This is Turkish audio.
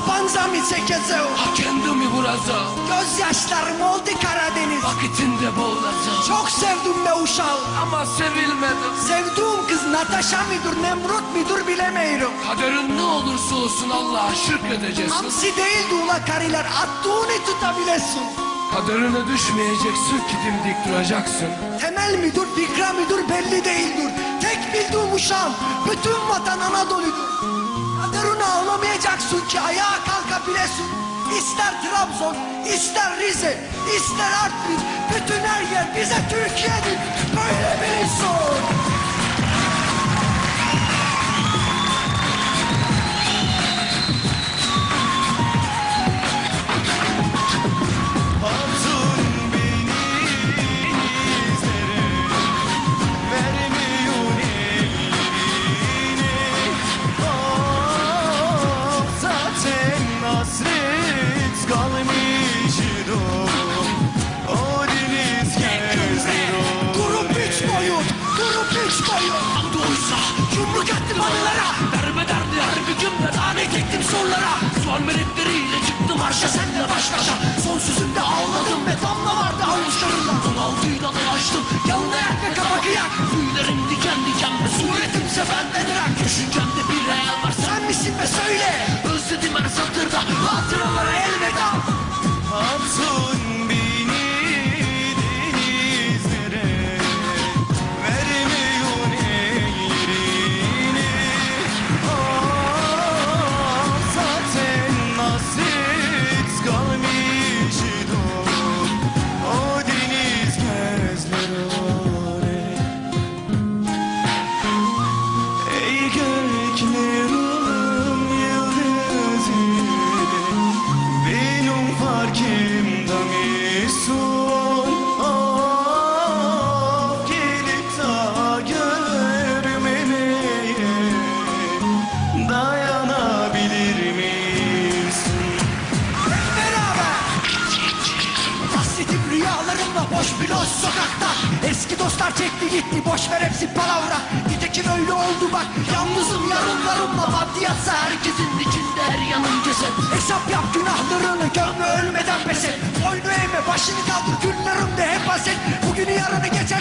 tabanca mı çekeceğim? Kendimi burada Gözyaşlarım oldu Karadeniz. vakitinde boğulacağım. Çok sevdim be uşağım. Ama sevilmedim. Sevdiğim kız Natasha mıdır, Nemrut mudur bilemiyorum. Kaderin ne olursa olsun Allah'a şükredeceksin. Hamsi değildi ula karılar, attığını tutabilesin. Kaderine düşmeyeceksin ki dimdik duracaksın. Temel müdür, fikra müdür belli değildir. Tek bildiğim uşağım, bütün vatan Anadolu'dur. Kaderine ağlamayacaksın ki ayağa kalkabilesin. İster Trabzon, ister Rize, ister Artvin, bütün her yer bize Türkiye'dir. Böyle bilirsin. Boyut. Duysa Yumruk attım anılara. Darbe derdi her bir cümle Tane tektim sorulara. Son melekleriyle çıktım Marşa senle baş başa. Son sözümde ağladım ve damla vardı avuçlarımda. Bunaltıyla dolaştım Yalın ayak ve kaba kıyak. Tüylerim diken diken ve Suretimse benden ırak. Düşüncemde bir hayal var Sen misin be söyle. Özledim her satırda Hatıralara rüyalarımla boş bir loş sokakta. Eski dostlar çekti gitti boş ver hepsi palavra. Nitekim öyle oldu bak. Yalnızım yarınlarımla maddiyatsa herkesin içinde her yanım ceset. Hesap yap günahlarını gömme ölmeden pes et. Boynu eğme başını kaldır günlerimde hep haset. Bugünü yarını geçer